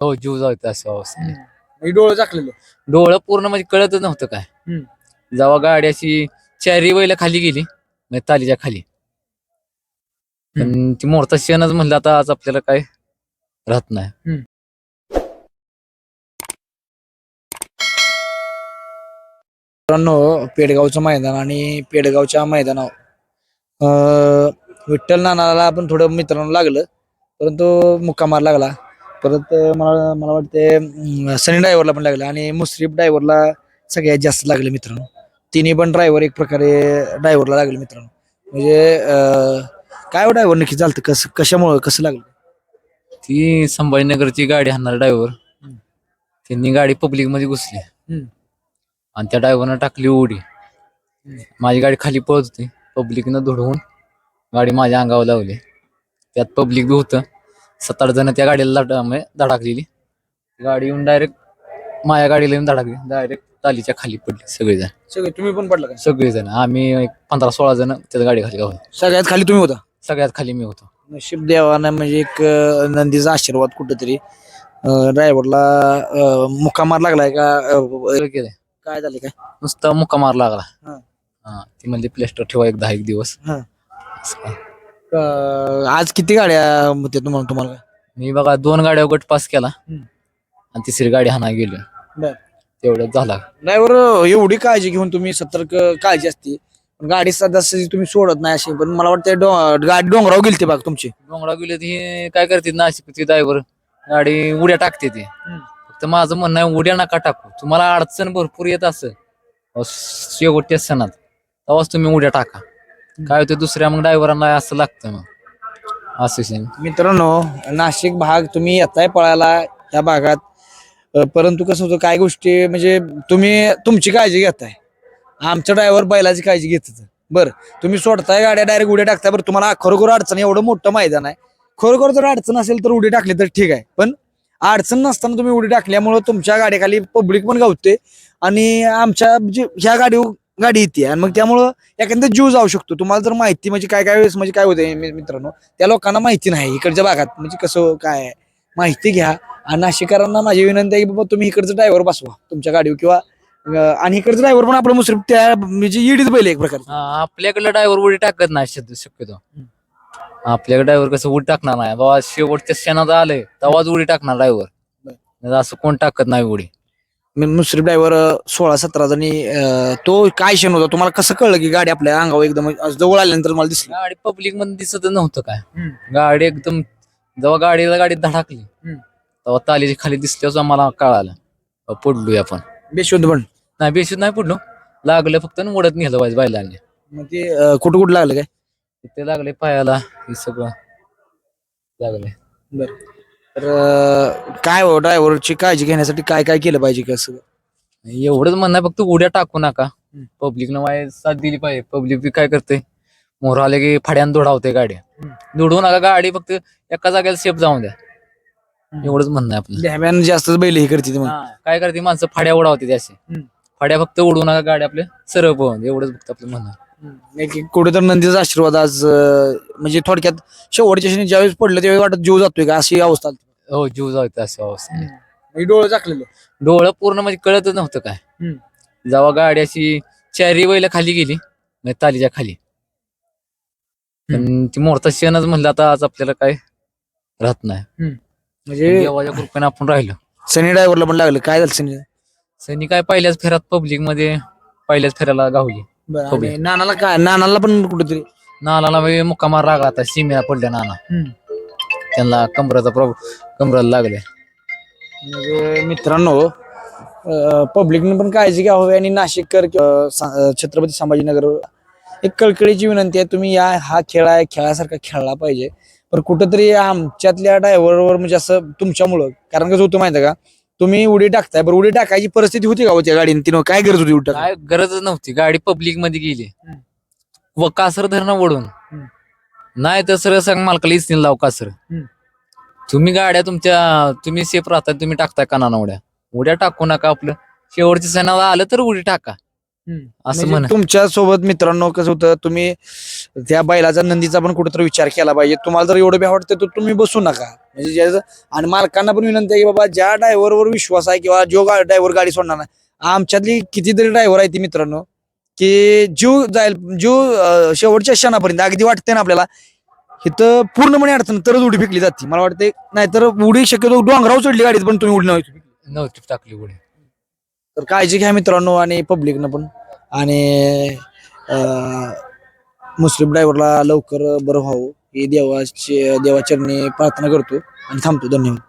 हो जीव जायचं अशा अवस्थेने म्हणजे डोळे झाकलेले. डोळं पूर्ण म्हणजे कळतच नव्हतं काय. हम्म. जेव्हा गाडी अशी चारी वयला खाली गेली म्हणजे तालीच्या खाली. पण ती मोरचा क्षणच म्हणलं आता आज आपल्याला काय राहत नाही. मित्रांनो पेडगावचं मैदान आणि पेडगावच्या मैदानावर अं, विठ्ठल नानाला पण थोडं मित्रांनो लागलं परंतु मुक्का मार लागला. परत मला मला वाटते सनी ड्रायव्हरला पण लागलं आणि मुश्रीफ ड्रायव्हरला सगळ्यात जास्त लागले मित्रांनो. तिन्ही पण ड्रायव्हर एक प्रकारे ड्रायव्हरला लागले मित्रांनो. म्हणजे अं, काय ड्रायव्हर नक्की चालतं? कसं कशामुळं कसं लागलं? ती संभाजीनगरची गाडी हाणणार ड्रायव्हर हम्म. त्यांनी गाडी पब्लिकमध्ये घुसली. हम्म. आणि त्या ड्रायव्हरनं टाकली उडी. माझी गाडी खाली पळत होती. पब्लिकनं धुडवून गाडी माझ्या अंगावर लावली. त्यात पब्लिक बी होतं. सात आठ जण त्या गाडीला लढ- म्हणजे धडाकलेली. गाडी येऊन डायरेक्ट माझ्या गाडीला येऊन धडाकली. डायरेक्ट तालीच्या खाली पडली सगळेजण. सगळे तुम्ही पण पडला का? सगळेजण. आम्ही एक पंधरा सोळा जण त्या गाडी खाली गाव सगळ्यात खाली तुम्ही होता? सगळ्यात खाली मी होतो. नशीब देवानं म्हणजे एक अं, नंदीचा आशीर्वाद कुठेतरी ड्रायव्हरला मुक्का मार लागलाय का? अं, सगळं केलंय. काय झाले काय? नुसता मुक्का मार लागला. हा. हा ती म्हणली प्लेस्टर ठेवा एक दहा एक दिवस. हा. असं. काय. आज किती गाड्या होत्या तुम्हाला तुम्हाला? मी बघा दोन गाड्या गट पास केला. हम्म. आणि तिसरी गाडी हाना गेली. बर. तेवढंच झाला. ड्रायव्हर एवढी काळजी घेऊन तुम्ही सतर्क काळजी असते. पण गाडी सध्या तुम्ही सोडत नाही अशी. पण मला वाटतं डो- गाडी डोंगराव गेलती बघ तुमची. डोंगरा गेले ती काय करते नाशिक ड्रायव्हर गाडी उड्या टाकते ती. फक्त माझं म्हणणं आहे उड्या नका टाकू. तुम्हाला अडचण भरपूर येत असं शेवटच्या सणात तेव्हाच तुम्ही उड्या टाका. काय होतं दुसऱ्या मग ड्रायव्हरांना असं लागतं मग असं सीन. मित्रांनो नाशिक भाग तुम्ही येताय पळायला या भागात. परंतु कसं होतं काय गोष्टी म्हणजे तुम्ही तुमची काळजी घेताय. आमचा ड्रायव्हर बैलाची काळजी घेत बरं तुम्ही सोडताय गाड्या डायरेक्ट उड्या टाकताय. बरं तुम्हाला खरोखर अडचण आहे, एवढं मोठं मैदान आहे. खरोखर जर अडचण असेल तर उडी टाकली तर ठीक आहे. पण अडचण नसताना तुम्ही उडी टाकल्यामुळं तुमच्या गाडीखाली पब्लिक पण गावते आणि आमच्या म्हणजे ह्या गाडी गाडी येते. आणि मग त्यामुळं एखादा जीव जाऊ शकतो. तुम्हाला जर माहिती म्हणजे काय काय वेळेस म्हणजे काय होते मित्रांनो त्या लोकांना माहिती नाही. इकडच्या भागात म्हणजे कसं काय. माहिती घ्या. आणि नाशिकरांना माझी विनंती आहे की बाबा तुम्ही इकडचं ड्रायव्हर बसवा. तुमच्या गाडीवर किंवा आणि इकडचं ड्रायव्हर पण आपलं मुश्रीफ त्या म्हणजे ईडीच बैल एक प्रकार आपल्याकडलं ड्रायव्हर उडी टाकत नाही शक्य- शक्यतो. आपल्याकडे ड्रायव्हर कसं उडी टाकणार नाही. बाबा शेवटच्या क्षणात आलंय तेव्हाच उडी टाकणार ड्रायव्हर असं कोण टाकत नाही उडी. मुश्रीफ ड्रायव्हर सोळा सतरा जणी अं, तो काय क्षण होता. तुम्हाला कसं कळलं की गाडी आपल्या अंगावर एकदम जवळ आल्यानंतर मला दिसली? गाडी पब्लिकमध्ये दिसत नव्हतं काय? हम्म. गाडी एकदम जेव्हा गाडीला गाडी धडकली हम्म. तेव्हा तालीच्या खाली दिसल्यावर आम्हाला कळालं. अ, पडलोय आपण. बेशुद्ध पण. नाही बेशुद्ध नाही पडलो. लागलं फक्त आणि ओढत नेलं पाहिजे बैलांनी. मग ते अं, कुठं कुठं लागलं काय? ते लागले पायाला हे सगळं. लागले. बर. तर काय हो ड्रायव्हरची काळजी घेण्यासाठी काय काय केलं पाहिजे कसं एवढंच म्हणणं आहे, फक्त उड्या टाकू नका. पब्लिकनं वाय साथ दिली पाहिजे. पब्लिक बी काय करते मोर आले की फाड्यान दोडावते गाडी दोडवू नका गाडी फक्त एका जागेला सेफ जाऊन द्या. एवढंच म्हणणं आहे आपलं. जास्तच बैल हे करते मग. हा, काय करते माणसं? फाड्या उडावते त्याचे हम्म. फाड्या फक्त उडवू नका गाडी आपल्या सरळ पळून. एवढंच फक्त आपलं म्हणणं आहे. एक- एक कुठे तर नंदीचा आशीर्वाद आज अं, म्हणजे थोडक्यात शेवटच्या क्षणी ज्यावेळेस पडलं त्यावेळी वाटत जीव जातोय का? अशी अवस्था आली. हो जीव जायचं असं अवस्था म्हणजे डोळे झाकलेले. डोळं पूर्ण म्हणजे कळतच नव्हतं काय. हम्म. जेव्हा गाडी अशी चारी वयला खाली गेली म्हणजे तालीच्या खाली. पण ती मोरचा क्षणच म्हणलं आता आज आपल्याला काय राहत नाही. म्हणजे देवाच्या कृपेने आपण राहिलो. सनी ड्रायव्हरला पण लागलं. काय झालं सनी सनी काय पहिल्याच फेऱ्यात पब्लिकमध्ये पहिल्याच फेऱ्याला गावली. बरं, हो, नानाला काय नानाला पण कुठेतरी? नानाला म्हणजे मुक्कामार लागला आता सीमेला पडल्या नाना. त्यांना कमराचा प्रॉब्लेम कमराला लागले. म्हणजे मित्रांनो पब्लिकने पण काळजी घ्यावी आणि नाशिककर किंवा सा- अं, छत्रपती संभाजीनगर एक कळकळीची विनंती आहे तुम्ही या हा खेळ आहे खेळासारखा खेळला पाहिजे. पण कुठंतरी आमच्यातल्या ड्रायव्हरवर म्हणजे असं तुमच्यामुळं कारण कसं होतं माहिती आहे का? तुम्ही उडी टाकताय बरं उडी टाकायची परिस्थिती होती का हो त्या गाडीने तिनं काय गरज होती उडी टाकायची? काय गरजच नव्हती गाडी पब्लिकमध्ये गेली हम्म. व कासर धरणं हम्म. नाही तर सरळ सांग मालकाला इस्तीन लाव कासर हम्म. तुम्ही गाड्या तुमच्या तुम्ही सेफ राहता तुम्ही टाकताय कानाना उड्या उड्या टाकू नका आपलं शेवटच्या सणाला आलं तर उडी टाका असं म्हणा तुमच्यासोबत मित्रांनो कसं होतं तुम्ही त्या बैलाचा नंदीचा पण कुठेतरी विचार केला पाहिजे. तुम्हाला जर एवढं बी आवडतं तर तुम्ही बसू नका. म्हणजे आणि मालकांना पण विनंती आहे की बाबा ज्या ड्रायव्हरवर विश्वास आहे किंवा जो ड्रायव्हर गाडी सोडणार नाही आमच्यातली कितीतरी ड्रायव्हर आहेत ती मित्रांनो की जीव जाईल जीव शेवटच्या क्षणापर्यंत अगदी वाटते ना आपल्याला इथं पूर्णपणे अडचण तरच उडी फेकली जाते. मला वाटते नाहीतर उडी शक्यतो डोंगरावर चढली गाडीत पण तुम्ही उडी नव्हती नव्हती टाकली उडी. तर काळजी घ्या मित्रांनो आणि पब्लिकनं पण. आणि मुस्लिम ड्रायव्हरला लवकर बरं व्हावं. ही देवाची देवाचरणी प्रार्थना करतो आणि थांबतो. धन्यवाद.